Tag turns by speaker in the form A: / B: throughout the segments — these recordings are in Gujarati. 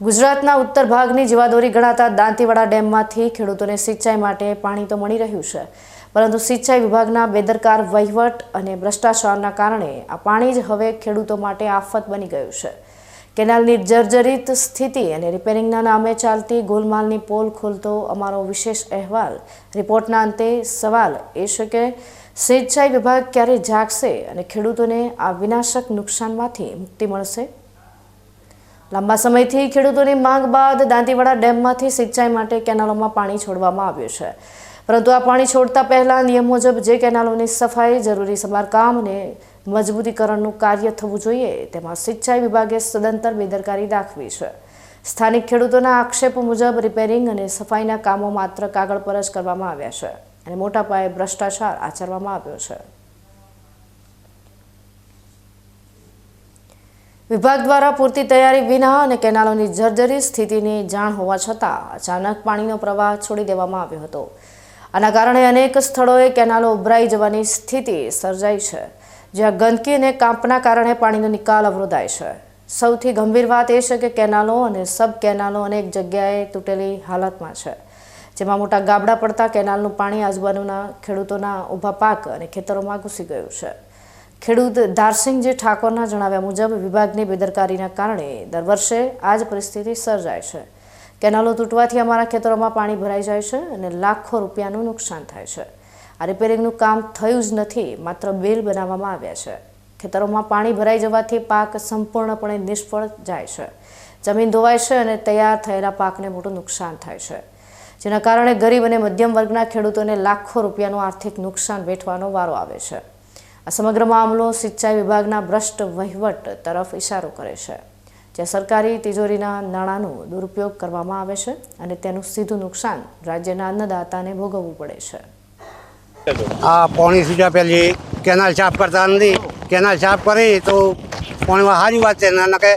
A: ગુજરાતના ઉત્તર ભાગની જીવાદોરી ગણાતા દાંતીવાડા ડેમમાંથી ખેડૂતોને સિંચાઈ માટે પાણી તો મળી રહ્યું છે, પરંતુ સિંચાઈ વિભાગના બેદરકાર વહીવટ અને ભ્રષ્ટાચારના કારણે આ પાણી જ હવે ખેડૂતો માટે આફત બની ગયું છે. કેનાલની જર્જરિત સ્થિતિ અને રિપેરિંગના નામે ચાલતી ગોલમાલની પોલ ખોલતો અમારો વિશેષ અહેવાલ. રિપોર્ટના અંતે સવાલ એ છે કે, સિંચાઈ વિભાગ ક્યારે જાગશે અને ખેડૂતોને આ વિનાશક નુકસાનમાંથી મુક્તિ મળશે? લાંબા સમયથી ખેડૂતોની માંગ બાદ દાંતીવાડા ડેમમાંથી સિંચાઈ માટે કેનાલોમાં પાણી છોડવામાં આવ્યું છે. પરંતુ આ પાણી છોડતા પહેલાં નિયમ મુજબ જે કેનાલોની સફાઈ, જરૂરી સમારકામ અને મજબૂતીકરણનું કાર્ય થવું જોઈએ, તેમાં સિંચાઈ વિભાગે સદંતર બેદરકારી દાખવી છે. સ્થાનિક ખેડૂતોના આક્ષેપ મુજબ રિપેરિંગ અને સફાઈના કામો માત્ર કાગળ પર જ કરવામાં આવ્યા છે અને મોટા પાયે ભ્રષ્ટાચાર આચરવામાં આવ્યો છે. વિભાગ દ્વારા પૂરતી તૈયારી વિના અને કેનાલોની જર્જરી સ્થિતિની જાણ હોવા છતાં અચાનક પાણીનો પ્રવાહ છોડી દેવામાં આવ્યો હતો. આના કારણે અનેક સ્થળોએ કેનાલો ઉભરાઈ જવાની સ્થિતિ સર્જાઈ છે, જ્યાં ગંદકી અને કાંપના કારણે પાણીનો નિકાલ અવરોધાય છે. સૌથી ગંભીર વાત એ છે કે કેનાલો અને સબ કેનાલો અનેક જગ્યાએ તૂટેલી હાલતમાં છે, જેમાં મોટા ગાબડા પડતા કેનાલનું પાણી આજુબાજુના ખેડૂતોના ઊભા પાક અને ખેતરોમાં ઘૂસી ગયું છે. ખેડૂત ધારસિંહજી ઠાકોરના જણાવ્યા મુજબ, વિભાગની બેદરકારીના કારણે દર વર્ષે આ જ પરિસ્થિતિ સર્જાય છે. કેનાલો તૂટવાથી અમારા ખેતરોમાં પાણી ભરાઈ જાય છે અને લાખો રૂપિયાનું નુકસાન થાય છે. આ રિપેરિંગનું કામ થયું જ નથી, માત્ર બેલ બનાવવામાં આવ્યા છે. ખેતરોમાં પાણી ભરાઈ જવાથી પાક સંપૂર્ણપણે નિષ્ફળ જાય છે. જમીન ધોવાય છે અને તૈયાર થયેલા પાકને મોટું નુકસાન થાય છે. જેના કારણે ગરીબ અને મધ્યમ વર્ગના ખેડૂતોને લાખો રૂપિયાનું આર્થિક નુકસાન વેઠવાનો વારો આવે છે. આ સમગ્ર મામલો સિંચાઈ વિભાગના ભ્રષ્ટ વહીવટ તરફ ઇશારો કરે છે, જ્યાં સરકારી તિજોરીના નાણાંનો દુરુપયોગ કરવામાં આવે છે અને તેનું સીધું નુકસાન રાજ્યના અન્નદાતાને ભોગવવું પડે છે.
B: આ પાણી સુજા પેલી કેનાલ સાફ કરતા નથી. કેનાલ સાફ કરી તો પાણીમાં સારી વાત છે. ને કે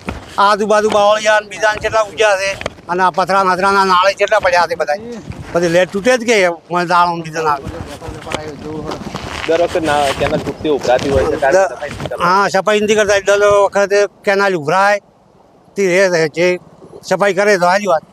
B: આજુબાજુ બાવળિયા ને બીજા ને કેટલા ઉગ્યા છે અને આ પથરા નથરાના નાળે કેટલા પડ્યા છે બધા બધી લેટ તૂટે જ ગઈ મને દાળ બીજા નાળ
C: દર વખતે કેનાલ તૂટતી ઉભરાતી હોય છે.
B: હા સફાઈ નથી કરતા. દર વખતે કેનાલ ઉભરાય તે રહે છે. સફાઈ કરે તો સારી વાત.